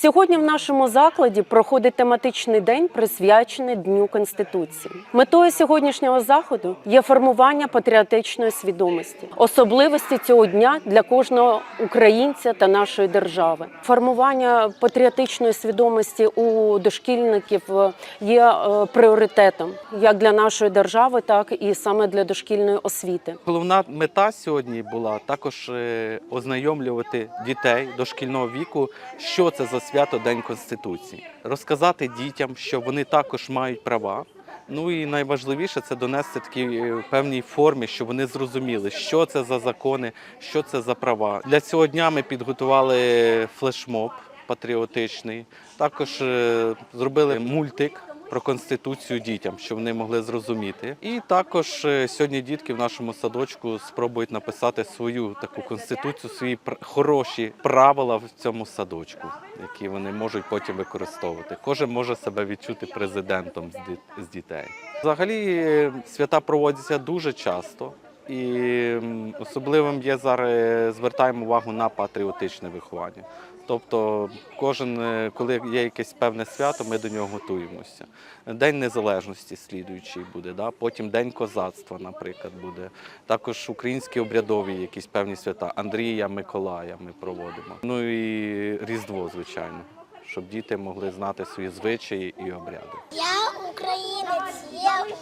Сьогодні в нашому закладі проходить тематичний день, присвячений Дню Конституції. Метою сьогоднішнього заходу є формування патріотичної свідомості, особливості цього дня для кожного українця та нашої держави. Формування патріотичної свідомості у дошкільників е, є е, пріоритетом як для нашої держави, так і саме для дошкільної освіти. Головна мета сьогодні була також е, ознайомлювати дітей дошкільного віку, що це за свято День Конституції, розказати дітям, що вони також мають права. Ну і найважливіше це донести такі е, певній формі, щоб вони зрозуміли, що це за закони, що це за права. Для цього дня ми підготували флешмоб патріотичний. Також е, зробили мультик про конституцію дітям, щоб вони могли зрозуміти. І також е, сьогодні дітки в нашому садочку спробують написати свою таку конституцію, свої хороші правила в цьому садочку, які вони можуть потім використовувати. Кожен може себе відчути президентом з дітей. Взагалі е, свята проводяться дуже часто. І особливим є зараз звертаємо увагу на патріотичне виховання. Тобто, кожен, е, коли є якесь певне свято, ми до нього готуємося. День незалежності слідуючий буде, да? потім День козацтва, наприклад, буде. Також українські обрядові якісь певні свята. Андрія, Миколая ми проводимо. Ну і Різдво, звичайно, щоб діти могли знати свої звичаї і обряди. Я українець,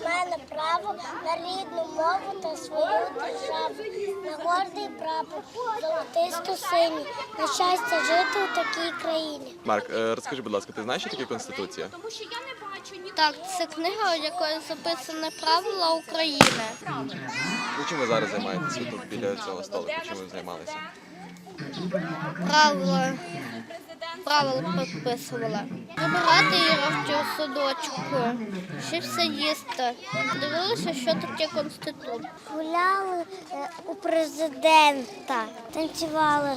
мене право на рідну мову та свою державу, на гордий прапор, золотисто синій, на щастя жити у такій країні. Марк, е, розкажи, будь ласка, ти знаєш, що таке конституція? Так, це книга, в якої записані правила України. Ну, чим ви зараз займаєтеся тут біля цього столику? Чим ви займалися? Правила. Правила підписувала. Забирати іграшки в садочку, ще все їсти. Дивилися, що таке конституція. Гуляли е, у президента, танцювали,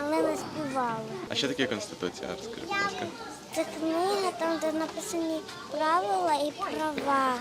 але не співали. А що таке конституція? Розкажи, будь ласка. Це книга, там, де написані правила і права.